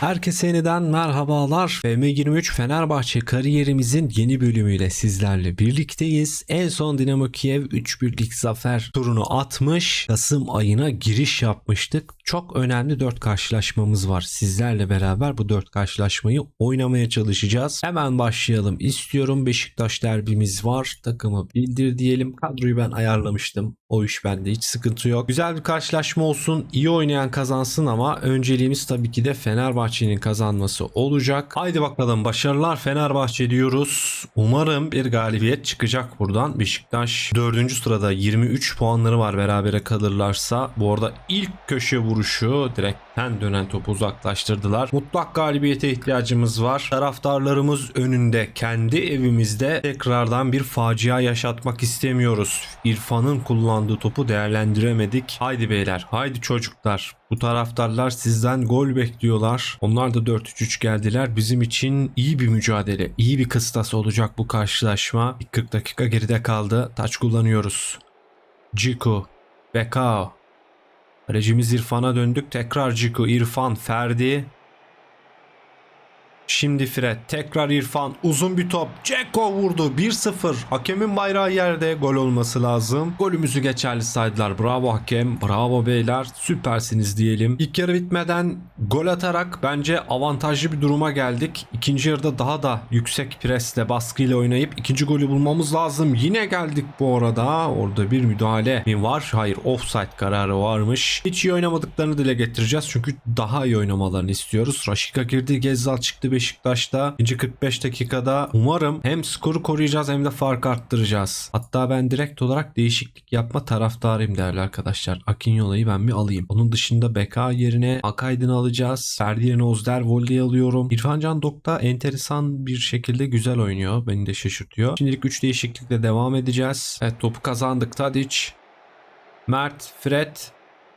Herkese yeniden merhabalar. FM23 Fenerbahçe kariyerimizin yeni bölümüyle sizlerle birlikteyiz. En son Dinamo Kiev 3 birlik zafer turunu atmış. Kasım ayına giriş yapmıştık. Çok önemli 4 karşılaşmamız var. Sizlerle beraber bu 4 karşılaşmayı oynamaya çalışacağız. Hemen başlayalım istiyorum. Beşiktaş derbimiz var. Takımı bildir diyelim. Kadroyu ben ayarlamıştım. O iş bende hiç sıkıntı yok. Güzel bir karşılaşma olsun. İyi oynayan kazansın ama önceliğimiz tabii ki de Fenerbahçe'nin kazanması olacak. Haydi bakalım başarılar Fenerbahçe diyoruz. Umarım bir galibiyet çıkacak buradan. Beşiktaş 4. sırada 23 puanları var berabere kalırlarsa. Bu arada ilk köşe vuruşu direkten dönen topu uzaklaştırdılar. Mutlak galibiyete ihtiyacımız var. Taraftarlarımız önünde kendi evimizde tekrardan bir facia yaşatmak istemiyoruz. İrfan'ın kullandığı topu değerlendiremedik. Haydi beyler, haydi çocuklar. Bu taraftarlar sizden gol bekliyorlar. Onlar da 4-3-3 geldiler. Bizim için iyi bir mücadele, iyi bir kıstas olacak bu karşılaşma. 40 dakika geride kaldı. Taç kullanıyoruz. Ciku, Bekao. Kalecimiz İrfan'a döndük. Tekrar Ciku, İrfan, Ferdi. Şimdi Fred. Tekrar İrfan. Uzun bir top. Ceko vurdu. 1-0. Hakemin bayrağı yerde. Gol olması lazım. Golümüzü geçerli saydılar. Bravo hakem. Bravo beyler. Süpersiniz diyelim. İlk yarı bitmeden gol atarak bence avantajlı bir duruma geldik. İkinci yarıda daha da yüksek presle baskıyla oynayıp ikinci golü bulmamız lazım. Yine geldik bu arada. Orada bir müdahale mi var? Hayır. Offside kararı varmış. Hiç iyi oynamadıklarını dile getireceğiz. Çünkü daha iyi oynamalarını istiyoruz. Raşika girdi. Gezzal çıktı Beşiktaş'ta. İkinci 45 dakikada umarım hem skoru koruyacağız hem de fark arttıracağız. Hatta ben direkt olarak değişiklik yapma taraftarıyım değerli arkadaşlar. Akinyola'yı ben bir alayım. Onun dışında Beka yerine Akaydın'ı alacağız. Ferdi yerine Ozder volley alıyorum. İrfan Can Dok'ta enteresan bir şekilde güzel oynuyor. Beni de şaşırtıyor. Şimdilik 3 değişiklikle devam edeceğiz. Evet topu kazandık Tadic. Mert, Fred,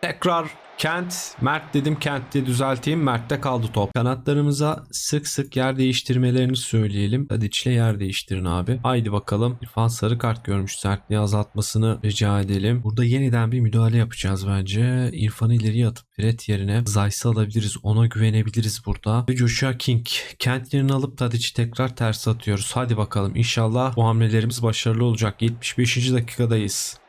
tekrar Kent, Mert dedim Kent diye düzelteyim. Mert'te kaldı top. Kanatlarımıza sık sık yer değiştirmelerini söyleyelim. Tadic'le yer değiştirin abi. Haydi bakalım. İrfan sarı kart görmüş. Sertliği azaltmasını rica edelim. Burada yeniden bir müdahale yapacağız bence. İrfan'ı ileriye atıp Fred yerine Zayt'sı alabiliriz. Ona güvenebiliriz burada. Ve Joshua King. Kent yerini alıp Tadic'i tekrar ters atıyoruz. Hadi bakalım. İnşallah bu hamlelerimiz başarılı olacak. 75. dakikadayız.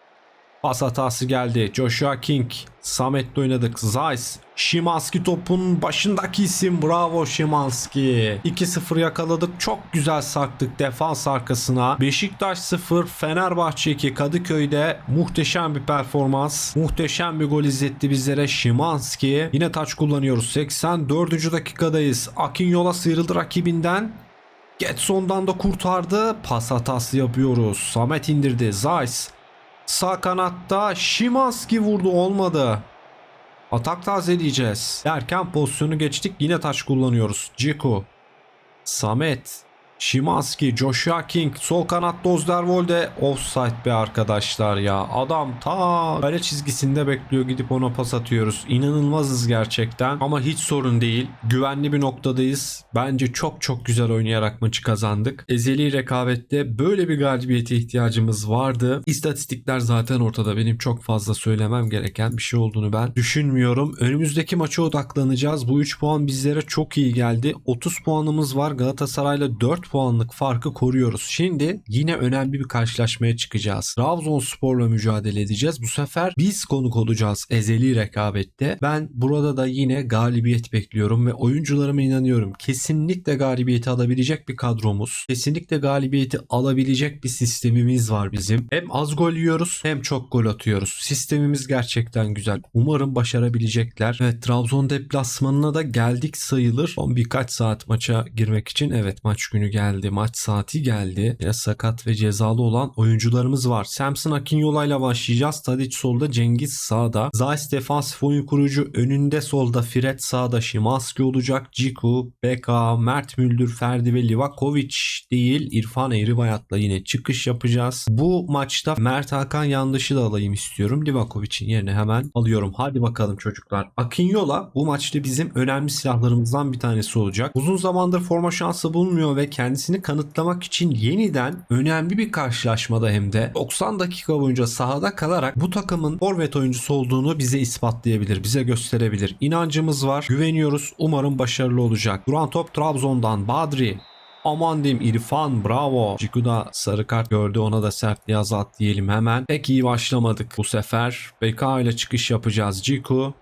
Pas hatası geldi. Joshua King. Samet'le oynadık. Zeiss. Şimanski topun başındaki isim. Bravo Şimanski. 2-0 yakaladık. Çok güzel sarktık defans arkasına. Beşiktaş 0. Fenerbahçe 2. Kadıköy'de muhteşem bir performans. Muhteşem bir gol izletti bizlere Şimanski. Yine taç kullanıyoruz. 84. dakikadayız. Akinyola sıyrıldı rakibinden. Getson'dan da kurtardı. Pas hatası yapıyoruz. Samet indirdi. Zeiss. Sağ kanatta Şimanski vurdu olmadı. Atak tazeleyeceğiz. Derken pozisyonu geçtik yine taş kullanıyoruz. Ciku. Samet. Şimanski, Joshua King, sol kanatta Osterwolde offside be arkadaşlar ya. Adam ta kale çizgisinde bekliyor gidip ona pas atıyoruz. İnanılmazız gerçekten ama hiç sorun değil. Güvenli bir noktadayız. Bence çok çok güzel oynayarak maçı kazandık. Ezeli rekabette böyle bir galibiyete ihtiyacımız vardı. İstatistikler zaten ortada. Benim çok fazla söylemem gereken bir şey olduğunu ben düşünmüyorum. Önümüzdeki maça odaklanacağız. Bu 3 puan bizlere çok iyi geldi. 30 puanımız var. Galatasaray'la 4 puanlık farkı koruyoruz. Şimdi yine önemli bir karşılaşmaya çıkacağız. Trabzonspor'la mücadele edeceğiz. Bu sefer biz konuk olacağız ezeli rekabette. Ben burada da yine galibiyet bekliyorum ve oyuncularıma inanıyorum. Kesinlikle galibiyeti alabilecek bir kadromuz. Kesinlikle galibiyeti alabilecek bir sistemimiz var bizim. Hem az gol yiyoruz hem çok gol atıyoruz. Sistemimiz gerçekten güzel. Umarım başarabilecekler. Evet Trabzon deplasmanına da geldik sayılır. Son birkaç saat maça girmek için evet maç günü geldi. Maç saati geldi. Yine sakat ve cezalı olan oyuncularımız var. Samson Akinyola ile başlayacağız. Tadic solda, Cengiz sağda. Zayis defansif oyun kurucu önünde solda, Fred sağda, Şimanski olacak. Ciku, Beka, Mert Müldür, Ferdi ve Livakovic değil. İrfan Eğribayat'la yine çıkış yapacağız. Bu maçta Mert Hakan Yandaş'ı da alayım istiyorum. Livakovic'in yerine hemen alıyorum. Hadi bakalım çocuklar. Akinyola bu maçta bizim önemli silahlarımızdan bir tanesi olacak. Uzun zamandır forma şansı bulmuyor ve kendi kendisini kanıtlamak için yeniden önemli bir karşılaşmada hem de 90 dakika boyunca sahada kalarak bu takımın forvet oyuncusu olduğunu bize ispatlayabilir, bize gösterebilir. İnancımız var, güveniyoruz. Umarım başarılı olacak. Duran top Trabzon'dan Badri. Aman diyeyim İrfan bravo. Ciku da sarı kart gördü ona da sertliği azalt diyelim hemen. Pek iyi başlamadık bu sefer. BK ile çıkış yapacağız Ciku.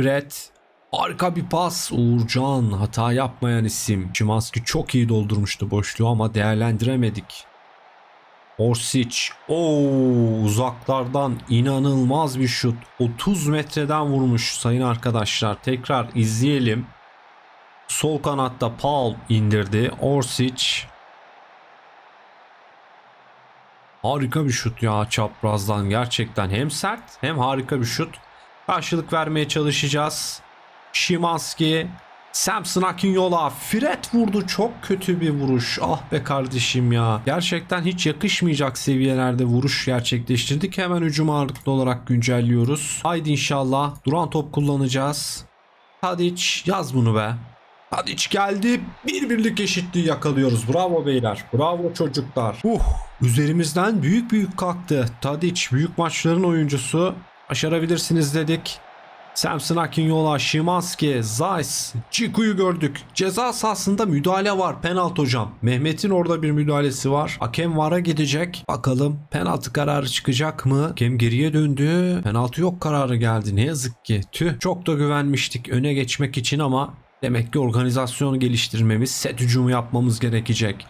Brett. Harika bir pas. Uğurcan hata yapmayan isim. Şimanski çok iyi doldurmuştu boşluğu ama değerlendiremedik. Orsic. Oo, uzaklardan inanılmaz bir şut. 30 metreden vurmuş sayın arkadaşlar. Tekrar izleyelim. Sol kanatta Paul indirdi. Orsic. Harika bir şut ya çaprazdan gerçekten. Hem sert hem harika bir şut. Karşılık vermeye çalışacağız. Şimanski. Samson Akinyola. Fred vurdu. Çok kötü bir vuruş. Ah be kardeşim ya. Gerçekten hiç yakışmayacak seviyelerde vuruş gerçekleştirdik. Hemen hücum ağırlıklı olarak güncelliyoruz. Haydi inşallah. Duran top kullanacağız. Tadic yaz bunu be. Tadic geldi. Bir birlik eşitliği yakalıyoruz. Bravo beyler. Bravo çocuklar. Uh, üzerimizden büyük büyük kalktı. Tadic büyük maçların oyuncusu. Başarabilirsiniz dedik. Samson Akinyola, Şimanski, Zeiss, Çiku'yu gördük. Ceza sahasında müdahale var. Penaltı hocam. Mehmet'in orada bir müdahalesi var. Hakem vara gidecek. Bakalım penaltı kararı çıkacak mı? Hakem geriye döndü. Penaltı yok kararı geldi. Ne yazık ki. Tüh. Çok da güvenmiştik öne geçmek için ama demek ki organizasyonu geliştirmemiz, set hücumu yapmamız gerekecek.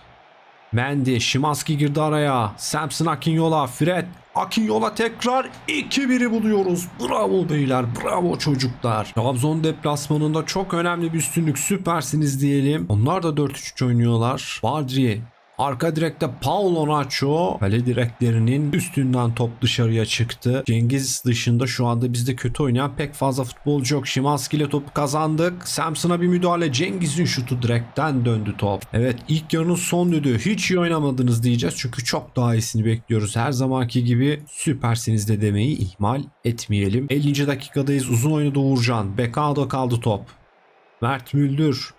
Mendy, Şimanski girdi araya. Samson Akinyola, Fred. Akinyola tekrar 2-1'i buluyoruz. Bravo beyler, bravo çocuklar. Trabzon deplasmanında çok önemli bir üstünlük. Süpersiniz diyelim. Onlar da 4-3 oynuyorlar. Badri, Arka direkte Paulo Nacho kale direklerinin üstünden top dışarıya çıktı. Cengiz dışında şu anda bizde kötü oynayan pek fazla futbolcu yok. Şimanski ile topu kazandık. Samson'a bir müdahale. Cengiz'in şutu direkten döndü top. Evet ilk yarının son düdüğü. Hiç iyi oynamadınız diyeceğiz. Çünkü çok daha iyisini bekliyoruz. Her zamanki gibi süpersiniz de demeyi ihmal etmeyelim. 50. dakikadayız. Uzun oynadı Uğurcan. Beka'da kaldı top. Mert Müldür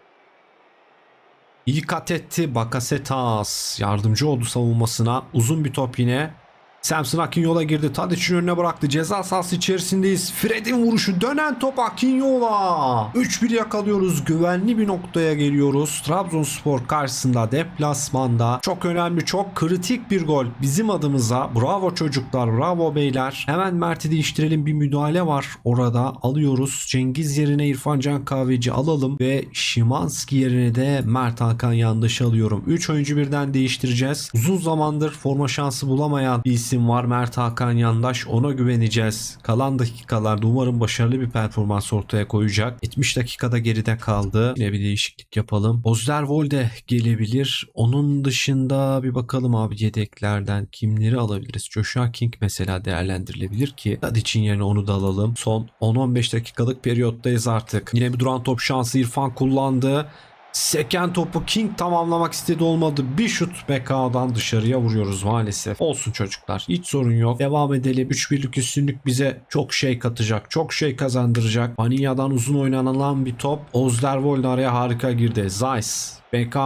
İyi kat etti Bakasetas. Yardımcı oldu savunmasına. Uzun bir top yine. Samson Akinyola girdi. Tadic'in önüne bıraktı. Ceza sahası içerisindeyiz. Fred'in vuruşu. Dönen top Akinyola. 3-1 yakalıyoruz. Güvenli bir noktaya geliyoruz. Trabzonspor karşısında deplasmanda. Çok önemli, çok kritik bir gol. Bizim adımıza. Bravo çocuklar, bravo beyler. Hemen Mert'i değiştirelim. Bir müdahale var orada. Alıyoruz. Cengiz yerine İrfan Can Kahveci alalım. Ve Şimanski yerine de Mert Hakan Yandaş'ı alıyorum. 3 oyuncu birden değiştireceğiz. Uzun zamandır forma şansı bulamayan bir isim var. Mert Hakan Yandaş. Ona güveneceğiz. Kalan dakikalarda umarım başarılı bir performans ortaya koyacak. 70 dakikada geride kaldı. Yine bir değişiklik yapalım. Osterwolde gelebilir. Onun dışında bir bakalım abi yedeklerden kimleri alabiliriz? Joshua King mesela değerlendirilebilir ki Tadic'in yerine onu da alalım. Son 10-15 dakikalık periyottayız artık. Yine bir duran top şansı İrfan kullandı. Seken topu King tamamlamak istedi olmadı. Bir şut BK'dan dışarıya vuruyoruz maalesef. Olsun çocuklar. Hiç sorun yok. Devam edelim. 3-1'lik üstünlük bize çok şey katacak. Çok şey kazandıracak. Vanilla'dan uzun oynanan bir top. Ozdervold araya harika girdi. Zeiss, BK,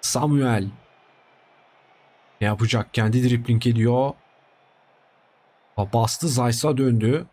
Samuel. Ne yapacak? Kendi dripling ediyor. Bastı Zeiss'a döndü.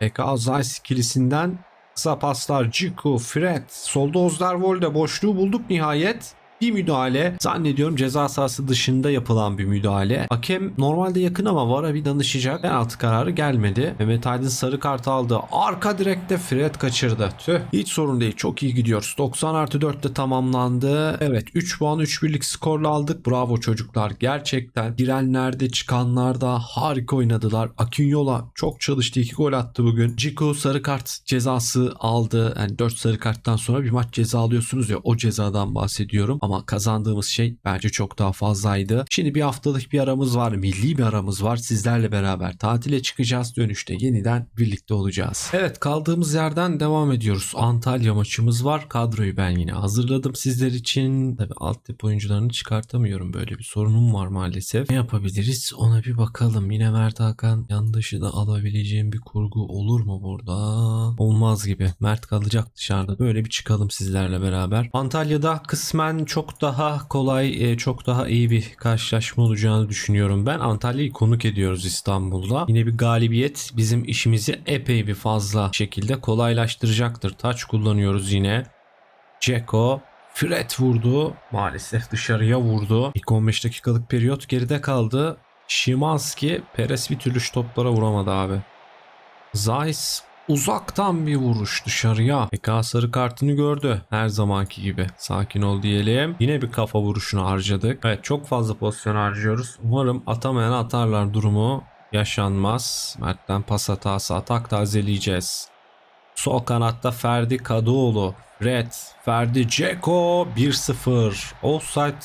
BK Zeiss ikilisinden Kısa paslar Ciku, Fred, solda Osterwolde boşluğu bulduk nihayet. Bir müdahale zannediyorum ceza sahası dışında yapılan bir müdahale. Hakem normalde yakın ama VAR'a bir danışacak. Penaltı kararı gelmedi. Mehmet Aydın sarı kart aldı. Arka direkte Fred kaçırdı. Tüh. Hiç sorun değil. Çok iyi gidiyoruz. 90 artı 4'te tamamlandı. Evet 3 puan 3 birlik skorla aldık. Bravo çocuklar. Gerçekten girenlerde çıkanlarda harika oynadılar. Akinyola çok çalıştı. 2 gol attı bugün. Ciku sarı kart cezası aldı. Yani 4 sarı karttan sonra bir maç ceza alıyorsunuz ya o cezadan bahsediyorum. Ama kazandığımız şey bence çok daha fazlaydı. Şimdi bir haftalık bir aramız var. Milli bir aramız var. Sizlerle beraber tatile çıkacağız. Dönüşte yeniden birlikte olacağız. Evet kaldığımız yerden devam ediyoruz. Antalya maçımız var. Kadroyu ben yine hazırladım sizler için. Tabi altyapı oyuncularını çıkartamıyorum. Böyle bir sorunum var maalesef. Ne yapabiliriz ona bir bakalım. Yine Mert Hakan yandaşı da alabileceğim bir kurgu olur mu burada? Olmaz gibi. Mert kalacak dışarıda. Böyle bir çıkalım sizlerle beraber. Antalya'da kısmen çok daha kolay, e, çok daha iyi bir karşılaşma olacağını düşünüyorum ben. Antalya'yı konuk ediyoruz İstanbul'da. Yine bir galibiyet bizim işimizi epey bir fazla şekilde kolaylaştıracaktır. Taç kullanıyoruz yine. Ceko Fred vurdu. Maalesef dışarıya vurdu. İlk 15 dakikalık periyot geride kaldı. Şimanski Perez bir türlü şu toplara vuramadı abi. Zeiss uzaktan bir vuruş dışarıya. Eka sarı kartını gördü. Her zamanki gibi. Sakin ol diyelim. Yine bir kafa vuruşunu harcadık. Evet çok fazla pozisyon harcıyoruz. Umarım atamayan atarlar durumu yaşanmaz. Mert'ten pas hatası atak tazeleyeceğiz. Sol kanatta Ferdi Kadıoğlu. Red, Ferdi Ceko 1-0. Offside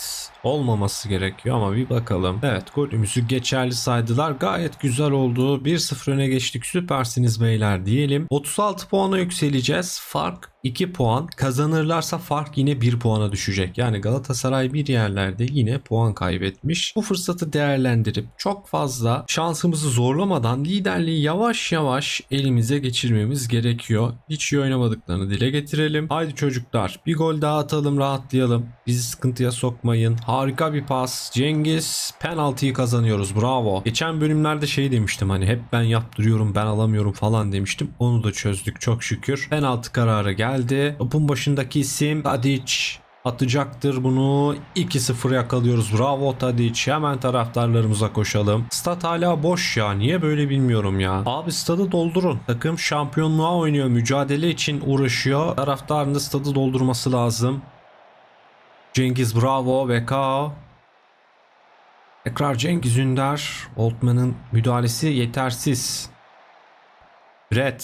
olmaması gerekiyor ama bir bakalım. Evet golümüzü geçerli saydılar. Gayet güzel oldu. 1-0 öne geçtik. Süpersiniz beyler diyelim. 36 puana yükseleceğiz. Fark 2 puan. Kazanırlarsa fark yine 1 puana düşecek. Yani Galatasaray bir yerlerde yine puan kaybetmiş. Bu fırsatı değerlendirip çok fazla şansımızı zorlamadan liderliği yavaş yavaş elimize geçirmemiz gerekiyor. Hiç iyi oynamadıklarını dile getirelim. Haydi çocuklar bir gol daha atalım rahatlayalım. Bizi sıkıntıya sokmayın. Harika bir pas. Cengiz penaltıyı kazanıyoruz. Bravo. Geçen bölümlerde şey demiştim hani hep ben yaptırıyorum ben alamıyorum falan demiştim. Onu da çözdük çok şükür. Penaltı kararı geldi. Topun başındaki isim Tadic atacaktır bunu 2-0 yakalıyoruz. Bravo Tadic. Hemen taraftarlarımıza koşalım. Stat hala boş ya. Niye böyle bilmiyorum ya. Abi stadı doldurun. Takım şampiyonluğa oynuyor. Mücadele için uğraşıyor. Taraftarın da stadı doldurması lazım. Cengiz Bravo VK. Tekrar Cengiz Ünder. Oltman'ın müdahalesi yetersiz. Red.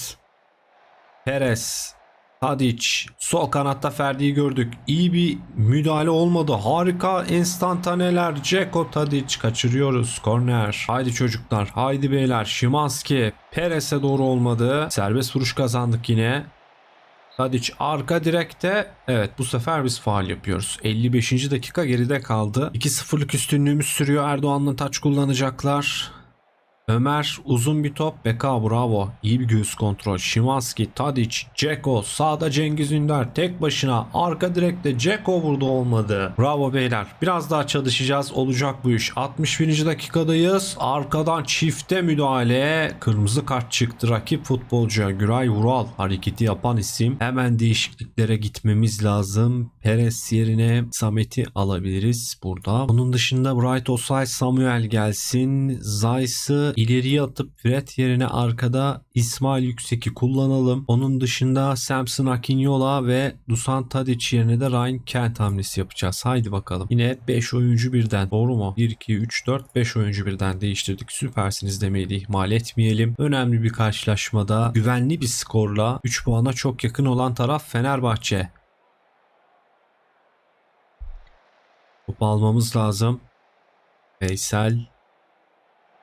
Perez. Tadic. Sol kanatta Ferdi'yi gördük. İyi bir müdahale olmadı. Harika enstantaneler. Ceko Tadic kaçırıyoruz. Korner. Haydi çocuklar. Haydi beyler. Şimanski. Perez'e doğru olmadı. Serbest vuruş kazandık yine. Tadic arka direkte. Evet bu sefer biz faal yapıyoruz. 55. dakika geride kaldı. 2-0'lık üstünlüğümüz sürüyor. Erdoğan'la taç kullanacaklar. Ömer uzun bir top. Beka bravo. İyi bir göğüs kontrol. Şimanski, Tadic, Ceko. Sağda Cengiz Ünder tek başına. Arka direkte Ceko vurdu olmadı. Bravo beyler. Biraz daha çalışacağız. Olacak bu iş. 61. dakikadayız. Arkadan çifte müdahale. Kırmızı kart çıktı rakip futbolcuya. Güray Vural hareketi yapan isim. Hemen değişikliklere gitmemiz lazım. Perez yerine Samet'i alabiliriz burada. Onun dışında Bright Osay Samuel gelsin. Zayt'sı ileriye atıp Fred yerine arkada İsmail Yüksek'i kullanalım. Onun dışında Samson Akinyola ve Dusan Tadic yerine de Ryan Kent hamlesi yapacağız. Haydi bakalım. Yine 5 oyuncu birden. Doğru mu? 1, 2, 3, 4, 5 oyuncu birden değiştirdik. Süpersiniz demeyi de ihmal etmeyelim. Önemli bir karşılaşmada güvenli bir skorla 3 puana çok yakın olan taraf Fenerbahçe. Topu almamız lazım. Veysel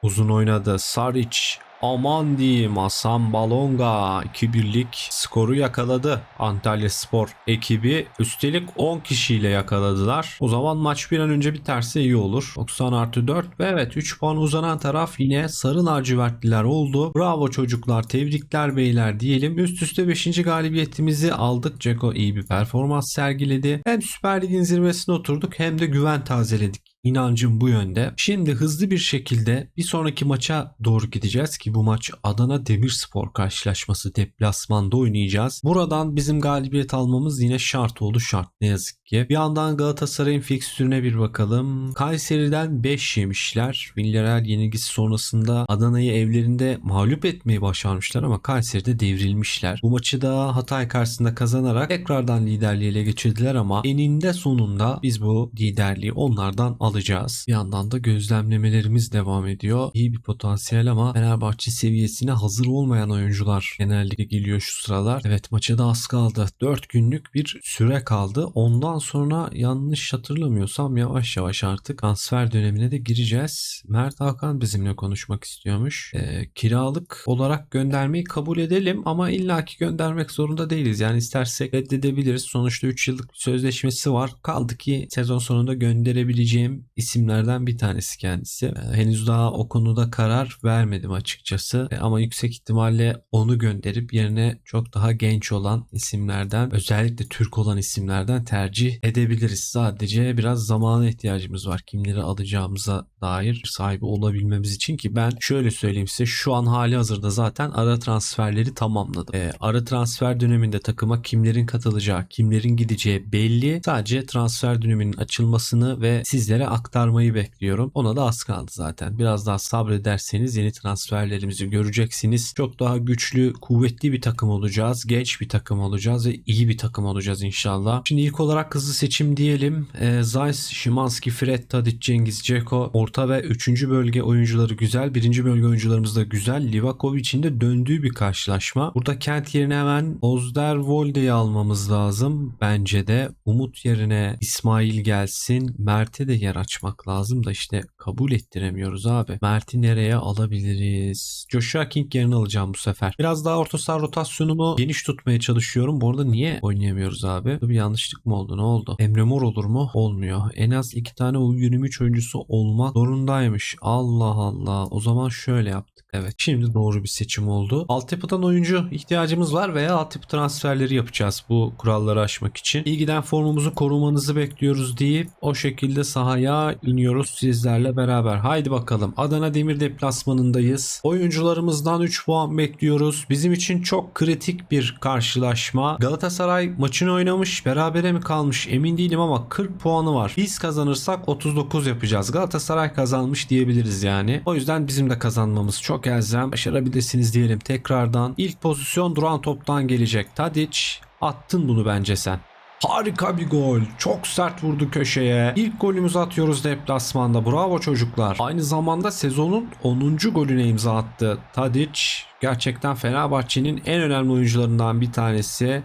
uzun oynadı. Saric aman diyeyim Hasan Balonga 2-1'lik skoru yakaladı. Antalya Spor ekibi üstelik 10 kişiyle yakaladılar. O zaman maç bir an önce biterse iyi olur. 90 artı 4 ve evet 3 puan uzanan taraf yine sarı lacivertliler oldu. Bravo çocuklar tebrikler beyler diyelim. Üst üste 5. galibiyetimizi aldık. Ceko iyi bir performans sergiledi. Hem Süper Lig'in zirvesine oturduk hem de güven tazeledik. İnancım bu yönde. Şimdi hızlı bir şekilde bir sonraki maça doğru gideceğiz ki bu maç Adana Demirspor karşılaşması deplasmanda oynayacağız. Buradan bizim galibiyet almamız yine şart oldu şart ne yazık ki. Bir yandan Galatasaray'ın fikstürüne bir bakalım. Kayseri'den 5 yemişler. Villarreal yenilgisi sonrasında Adana'yı evlerinde mağlup etmeyi başarmışlar ama Kayseri'de devrilmişler. Bu maçı da Hatay karşısında kazanarak tekrardan liderliği geçirdiler ama eninde sonunda biz bu liderliği onlardan alacağız alacağız. Bir yandan da gözlemlemelerimiz devam ediyor. İyi bir potansiyel ama Fenerbahçe seviyesine hazır olmayan oyuncular genellikle geliyor şu sıralar. Evet maça da az kaldı. 4 günlük bir süre kaldı. Ondan sonra yanlış hatırlamıyorsam yavaş yavaş artık transfer dönemine de gireceğiz. Mert Hakan bizimle konuşmak istiyormuş. Ee, kiralık olarak göndermeyi kabul edelim ama illaki göndermek zorunda değiliz. Yani istersek reddedebiliriz. Sonuçta 3 yıllık bir sözleşmesi var. Kaldı ki sezon sonunda gönderebileceğim isimlerden bir tanesi kendisi. Ee, henüz daha o konuda karar vermedim açıkçası. Ee, ama yüksek ihtimalle onu gönderip yerine çok daha genç olan isimlerden özellikle Türk olan isimlerden tercih edebiliriz. Sadece biraz zamana ihtiyacımız var. Kimleri alacağımıza dair sahibi olabilmemiz için ki ben şöyle söyleyeyim size şu an hali hazırda zaten ara transferleri tamamladım. Ee, ara transfer döneminde takıma kimlerin katılacağı, kimlerin gideceği belli. Sadece transfer döneminin açılmasını ve sizlere aktarmayı bekliyorum. Ona da az kaldı zaten. Biraz daha sabrederseniz yeni transferlerimizi göreceksiniz. Çok daha güçlü, kuvvetli bir takım olacağız. Genç bir takım olacağız ve iyi bir takım olacağız inşallah. Şimdi ilk olarak hızlı seçim diyelim. Ee, Zeiss, Szymanski, Fred, Tadic, Cengiz, Ceko, orta ve 3. bölge oyuncuları güzel. 1. bölge oyuncularımız da güzel. Livakovic'in de döndüğü bir karşılaşma. Burada Kent yerine hemen Osterwolde'yi almamız lazım. Bence de Umut yerine İsmail gelsin. Mert'e de yer açmak lazım da işte kabul ettiremiyoruz abi. Mert'i nereye alabiliriz? Joshua King yerine alacağım bu sefer. Biraz daha orta saha rotasyonumu geniş tutmaya çalışıyorum. Bu arada niye oynayamıyoruz abi? Bir yanlışlık mı oldu? Ne oldu? Emre Mor olur mu? Olmuyor. En az iki tane U23 oyuncusu olmak zorundaymış. Allah Allah. O zaman şöyle yaptık. Evet. Şimdi doğru bir seçim oldu. Altyapıdan oyuncu ihtiyacımız var veya altyapı transferleri yapacağız bu kuralları aşmak için. İyi giden formumuzu korumanızı bekliyoruz deyip o şekilde sahaya iniyoruz sizlerle beraber. Haydi bakalım. Adana Demir deplasmanındayız. Oyuncularımızdan 3 puan bekliyoruz. Bizim için çok kritik bir karşılaşma. Galatasaray maçını oynamış. Berabere mi kalmış emin değilim ama 40 puanı var. Biz kazanırsak 39 yapacağız. Galatasaray kazanmış diyebiliriz yani. O yüzden bizim de kazanmamız çok elzem. Başarabilirsiniz diyelim tekrardan. İlk pozisyon duran toptan gelecek. Tadic attın bunu bence sen. Harika bir gol. Çok sert vurdu köşeye. İlk golümüzü atıyoruz deplasmanda. Bravo çocuklar. Aynı zamanda sezonun 10. golüne imza attı. Tadic gerçekten Fenerbahçe'nin en önemli oyuncularından bir tanesi.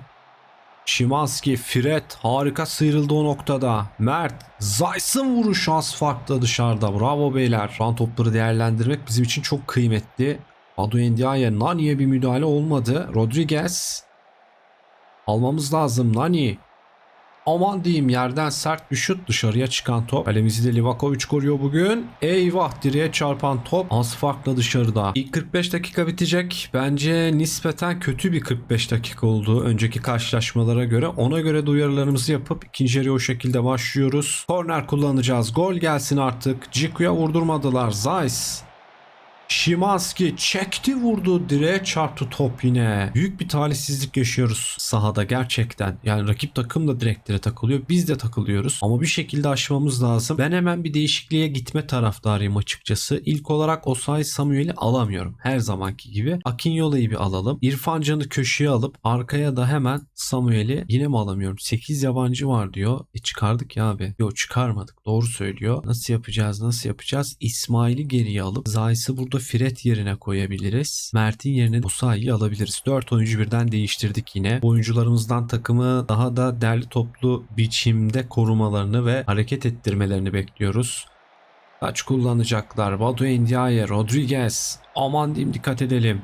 Şimanski, Fred harika sıyrıldı o noktada. Mert, Zayt'sın vuruşu az farklı dışarıda. Bravo beyler. Şu an topları değerlendirmek bizim için çok kıymetli. Adu Ndiaye, Nani'ye bir müdahale olmadı. Rodriguez. Almamız lazım Nani. Aman diyeyim yerden sert bir şut dışarıya çıkan top. Kalemizi de Livakovic koruyor bugün. Eyvah direğe çarpan top az farkla dışarıda. İlk 45 dakika bitecek. Bence nispeten kötü bir 45 dakika oldu. Önceki karşılaşmalara göre. Ona göre de uyarılarımızı yapıp ikinci yarıya o şekilde başlıyoruz. Korner kullanacağız. Gol gelsin artık. Ciku'ya vurdurmadılar. Zeiss. Şimanski çekti vurdu direğe çarptı top yine. Büyük bir talihsizlik yaşıyoruz sahada gerçekten. Yani rakip takım da direklere takılıyor. Biz de takılıyoruz. Ama bir şekilde aşmamız lazım. Ben hemen bir değişikliğe gitme taraftarıyım açıkçası. İlk olarak Osay Samuel'i alamıyorum. Her zamanki gibi. Akinyola'yı bir alalım. İrfan Can'ı köşeye alıp arkaya da hemen Samuel'i yine mi alamıyorum? 8 yabancı var diyor. E çıkardık ya abi. Yok çıkarmadık. Doğru söylüyor. Nasıl yapacağız? Nasıl yapacağız? İsmail'i geriye alıp Zayis'i burada Fred yerine koyabiliriz. Mert'in yerine Osayi'yi alabiliriz. 4 oyuncu birden değiştirdik yine. Oyuncularımızdan takımı daha da derli toplu biçimde korumalarını ve hareket ettirmelerini bekliyoruz. Kaç kullanacaklar? Badu Ndiaye, Rodriguez. Aman diyeyim dikkat edelim.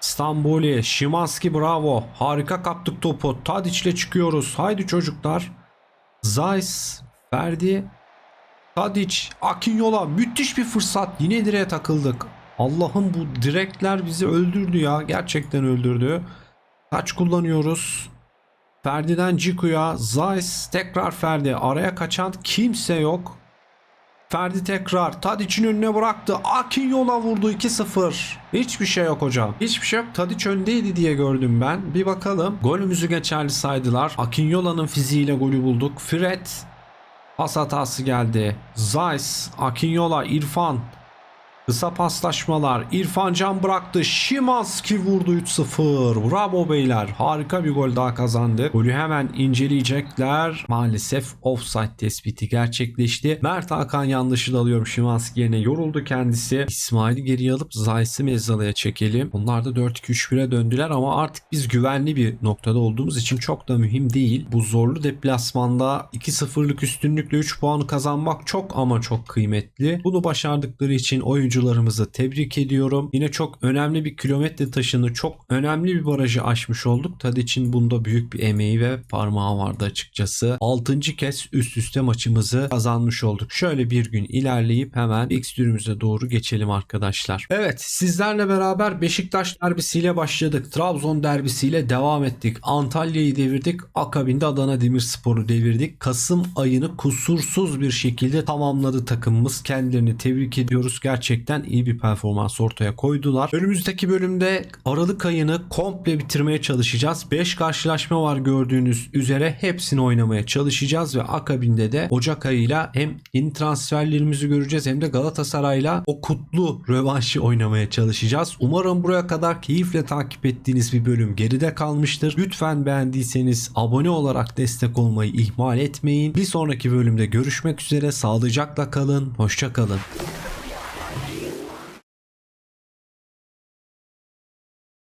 Stamboli, Şimanski bravo. Harika kaptık topu. Tadic'le çıkıyoruz. Haydi çocuklar. Zeiss, Ferdi, Tadic, Akinyola müthiş bir fırsat. Yine direğe takıldık. Allah'ım bu direkler bizi öldürdü ya. Gerçekten öldürdü. Kaç kullanıyoruz? Ferdi'den Ciku'ya. Zeiss tekrar Ferdi. Araya kaçan kimse yok. Ferdi tekrar Tadic'in önüne bıraktı. Akinyola vurdu 2-0. Hiçbir şey yok hocam. Hiçbir şey yok. Tadic öndeydi diye gördüm ben. Bir bakalım. Golümüzü geçerli saydılar. Akinyola'nın fiziğiyle golü bulduk. Fred Pas hatası geldi. Zeiss, Akinyola, İrfan. Kısa paslaşmalar. İrfan Can bıraktı. Şimanski vurdu 3-0. Bravo beyler. Harika bir gol daha kazandı. Golü hemen inceleyecekler. Maalesef offside tespiti gerçekleşti. Mert Hakan yanlışı da alıyorum Şimanski yerine. Yoruldu kendisi. İsmail'i geriye alıp Zayis'i Mezzala'ya çekelim. Onlar da 4-2-3-1'e döndüler ama artık biz güvenli bir noktada olduğumuz için çok da mühim değil. Bu zorlu deplasmanda 2-0'lık üstünlükle 3 puanı kazanmak çok ama çok kıymetli. Bunu başardıkları için oyuncularımızı tebrik ediyorum. Yine çok önemli bir kilometre taşını çok önemli bir barajı aşmış olduk. Tadic'in bunda büyük bir emeği ve parmağı vardı açıkçası. 6. kez üst üste maçımızı kazanmış olduk. Şöyle bir gün ilerleyip hemen fikstürümüze doğru geçelim arkadaşlar. Evet sizlerle beraber Beşiktaş derbisiyle başladık. Trabzon derbisiyle devam ettik. Antalya'yı devirdik. Akabinde Adana Demirspor'u devirdik. Kasım ayını kusursuz bir şekilde tamamladı takımımız. Kendilerini tebrik ediyoruz. Gerçekten iyi bir performans ortaya koydular. Önümüzdeki bölümde Aralık ayını komple bitirmeye çalışacağız. 5 karşılaşma var gördüğünüz üzere. Hepsini oynamaya çalışacağız ve akabinde de Ocak ayıyla hem yeni transferlerimizi göreceğiz hem de Galatasaray'la o kutlu rövanşı oynamaya çalışacağız. Umarım buraya kadar keyifle takip ettiğiniz bir bölüm geride kalmıştır. Lütfen beğendiyseniz abone olarak destek olmayı ihmal etmeyin. Bir sonraki bölümde görüşmek üzere. Sağlıcakla kalın. Hoşça kalın.